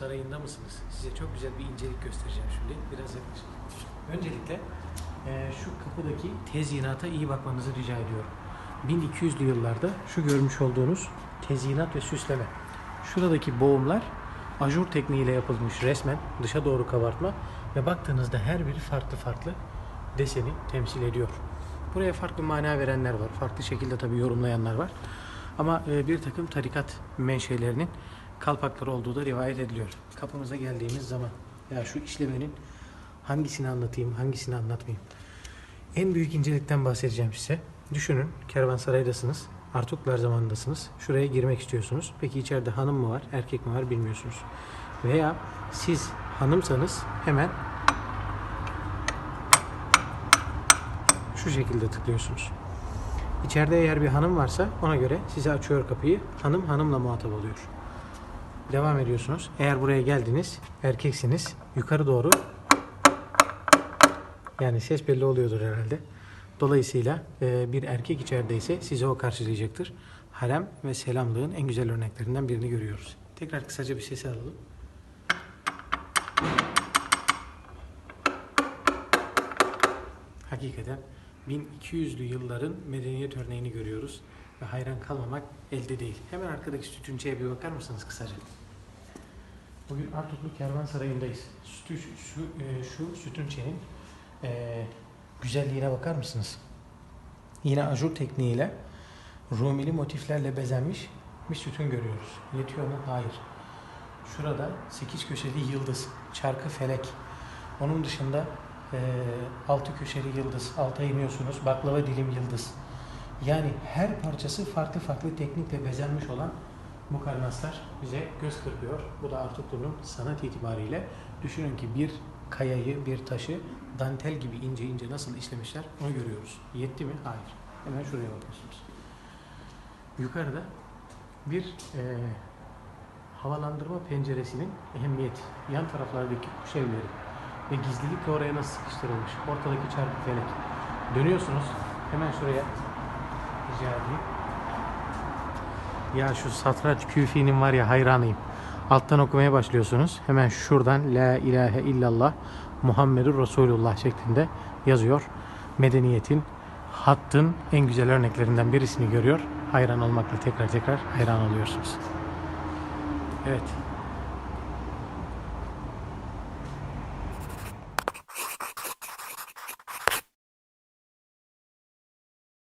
sarayında mısınız? Size çok güzel bir incelik göstereceğim şimdi. Biraz yaklaşık. Öncelikle eee, şu kapıdaki tezyinata iyi bakmanızı rica ediyorum. 1200'lü yıllarda şu görmüş olduğunuz tezyinat ve süsleme. Şuradaki boğumlar ajur tekniğiyle yapılmış resmen dışa doğru kabartma ve baktığınızda her biri farklı farklı deseni temsil ediyor. Buraya farklı mana verenler var. Farklı şekilde tabii yorumlayanlar var. Ama e, bir takım tarikat menşelerinin kalpakları olduğu da rivayet ediliyor. Kapımıza geldiğimiz zaman ya şu işlemenin hangisini anlatayım, hangisini anlatmayayım. En büyük incelikten bahsedeceğim size. Düşünün kervansaraydasınız. Artuklar zamanındasınız. Şuraya girmek istiyorsunuz. Peki içeride hanım mı var, erkek mi var bilmiyorsunuz. Veya siz hanımsanız hemen şu şekilde tıklıyorsunuz. İçeride eğer bir hanım varsa ona göre size açıyor kapıyı. Hanım hanımla muhatap oluyor. Devam ediyorsunuz. Eğer buraya geldiniz, erkeksiniz. Yukarı doğru yani ses belli oluyordur herhalde. Dolayısıyla e, bir erkek içerideyse sizi o karşılayacaktır. Harem ve selamlığın en güzel örneklerinden birini görüyoruz. Tekrar kısaca bir sesi alalım. Hakikaten 1200'lü yılların medeniyet örneğini görüyoruz ve hayran kalmamak elde değil. Hemen arkadaki sütünceye bir bakar mısınız kısaca? Bugün Artuklu Kervansarayı'ndayız. Sütü, şu, e, şu sütünçenin e, güzelliğine bakar mısınız? Yine ajur tekniğiyle Rumili motiflerle bezenmiş bir sütun görüyoruz. Yetiyor mu? Hayır. Şurada 8 köşeli yıldız, çarkı felek. Onun dışında e, altı köşeli yıldız, alta iniyorsunuz, baklava dilim yıldız. Yani her parçası farklı farklı teknikle bezenmiş olan mukarnaslar bize göz kırpıyor. Bu da Artuklu'nun sanat itibariyle düşünün ki bir kayayı, bir taşı dantel gibi ince ince nasıl işlemişler onu görüyoruz. Yetti mi? Hayır. Hemen şuraya bakıyorsunuz. Yukarıda bir e, havalandırma penceresinin ehemmiyeti. Yan taraflardaki kuş evleri ve gizlilik de oraya nasıl sıkıştırılmış. Ortadaki çarpı felek. Dönüyorsunuz. Hemen şuraya rica edeyim. Ya şu satranç küfinin var ya hayranıyım. Alttan okumaya başlıyorsunuz. Hemen şuradan La ilahe illallah Muhammedur Resulullah şeklinde yazıyor. Medeniyetin, hattın en güzel örneklerinden birisini görüyor. Hayran olmakla tekrar tekrar hayran oluyorsunuz. Evet.